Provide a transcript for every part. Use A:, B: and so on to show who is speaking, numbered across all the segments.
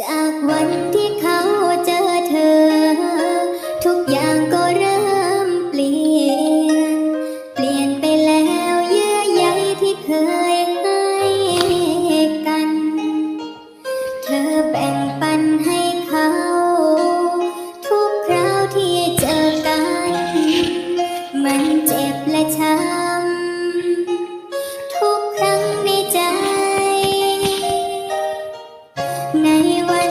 A: จากวันที่เขาเจอเธอ ทุกอย่างก็เริ่มเปลี่ยน เปลี่ยนไปแล้วเยื่อใยที่เคยให้กัน เธอแบ่งปันให้เขา ทุกคราวที่เจอกัน มันเจ็บและช้ ในวัน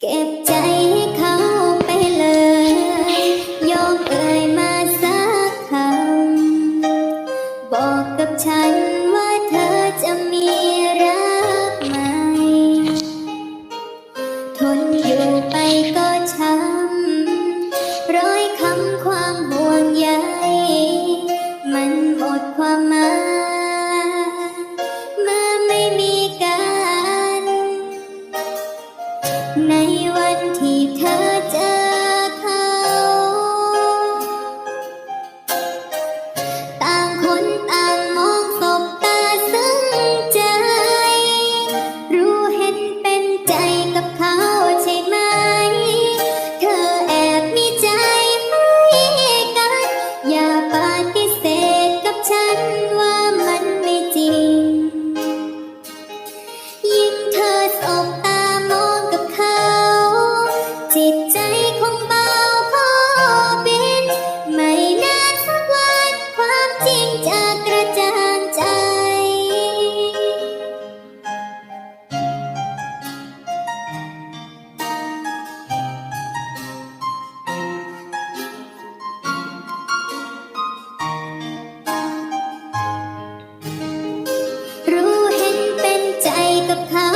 A: เก็บใจให้เขาไปเลย ยอมเอ่ยมาสักคำ บอกกับฉันว่าเธอจะมีรักใหม่ ทนอยู่ไปก็ช้ำร้อยคำความ วันที่ come.